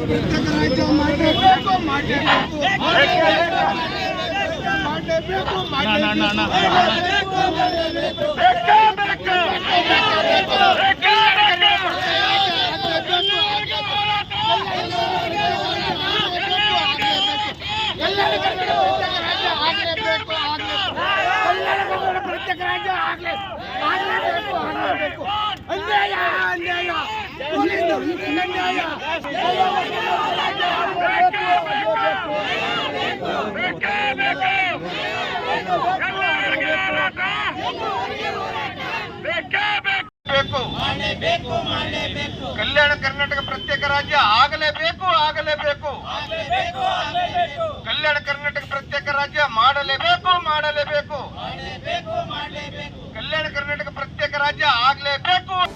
ಪ್ರತ್ಯೇಕ ರಾಜ್ಯ ಮಾಡಲೇಬೇಕು ಮಾಡಲೇಬೇಕು ಮಾಡಲೇಬೇಕು ಪ್ರತ್ಯೇಕ ರಾಜ್ಯ ಆಗ್ಲೇ ಆಗ್ಲೇಬೇಕು ಕಲ್ಯಾಣ ಕರ್ನಾಟಕ ಪ್ರತ್ಯೇಕ ರಾಜ್ಯ ಆಗಲೇಬೇಕು ಆಗಲೇಬೇಕು. ಕಲ್ಯಾಣ ಕರ್ನಾಟಕ ಪ್ರತ್ಯೇಕ ರಾಜ್ಯ ಮಾಡಲೇಬೇಕು ಮಾಡಲೇಬೇಕು. ಕಲ್ಯಾಣ ಕರ್ನಾಟಕ ಪ್ರತ್ಯೇಕ ರಾಜ್ಯ ಆಗಲೇಬೇಕು.